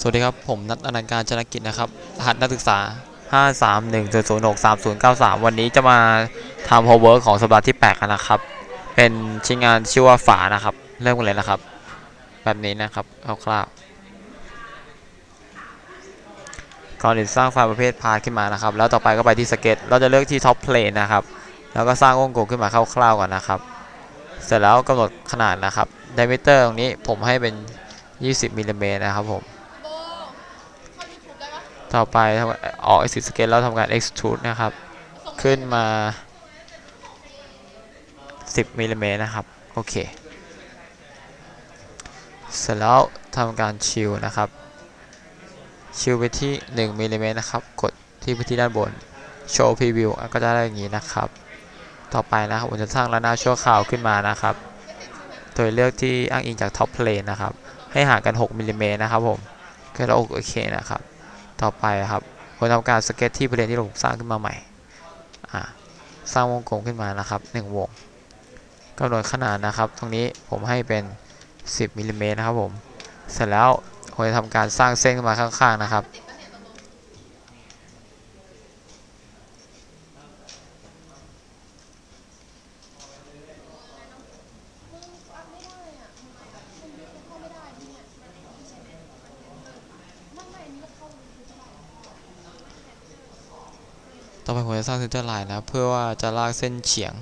สวัสดีครับ ผมนัทอนันต์การจนกิจนะครับรหัสนักศึกษา 531006393 วันนี้จะมาทำ homework ของสัปดาห์ที่ 8 กันนะครับ เป็นชิ้นงานชื่อว่าฝานะครับ เริ่มกันเลยนะครับ แบบนี้นะครับคร่าวๆก่อนอื่นสร้างไฟล์ประเภทพาขึ้นมานะครับ แล้วต่อไปก็ไปที่สเก็ต เราจะเลือกที่ top plane นะครับ แล้วก็สร้างวงกลมขึ้นมาคร่าวๆก่อนนะครับ เสร็จแล้วกำหนดขนาดนะครับ diameter ตรงนี้ผมให้เป็น 20มิลลิเมตรนะครับผม โบเข้ายูทูบได้ปะ ต่อไปออก exit scale แล้วทำการ extrude นะครับ ขึ้นมา 10มิลลิเมตรนะครับ โอเค เสร็จแล้วทำการชิลนะครับ ชิลไปที่1มิลลิเมตรนะครับ กดที่พื้นที่ด้านบน show preview ก็จะได้อย่างนี้นะครับ ต่อไปนะครับผมจะสร้างระนาบชั่วคราวขึ้นมานะครับ โดยเลือกที่อ้างอิงจาก top plane นะครับ ให้ห่างกัน 6มิลลิเมตรนะครับผมก็แล้วโอเคนะครับ ต่อไปครับควรทำการสเก็ตที่บริเวณที่เราสร้างขึ้นมาใหม่สร้างวงกลมขึ้นมานะครับ 1 วงกำหนดขนาดนะครับ ตรงนี้ผมให้เป็น 10มิลลิเมตรนะครับผม เสร็จแล้วควรทำการสร้างเส้นขึ้นมาข้างๆนะครับ ต่อไปผมจะสร้างเซนเตอร์ไลน์นะเพื่อว่าจะลากเส้นเฉียง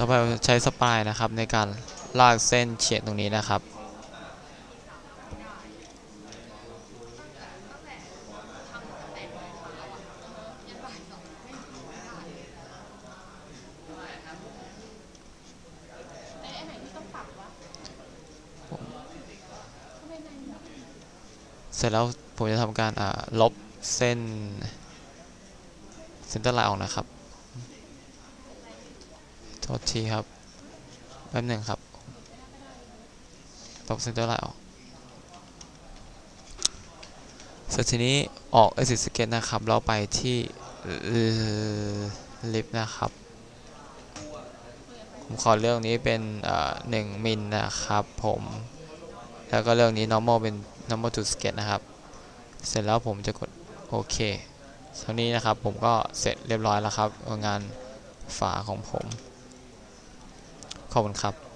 ต่อไปใช้สปายนะครับในการลากเส้นเฉียงตรงนี้นะครับ ไอ้ไหนที่ต้องปรับวะ เสร็จแล้วผมจะทำการลบเส้นเซนเตอร์ไลน์ออกนะครับ โทษทีครับ แป๊บหนึ่งครับลบเซนเตอร์ไลน์ออก เสร็จทีนี้ออก exit sketch นะครับ แล้วไปที่ลิฟนะครับ ผมขอเรื่องนี้เป็นหนึ่งมิลนะครับผม แล้วก็เรื่องนี้ normal เป็น number to sketch นะครับ เสร็จแล้วผมจะกดโอเคเท่านี้นะครับผมก็เสร็จเรียบร้อยแล้วครับงานฝาของผม ขอบคุณครับ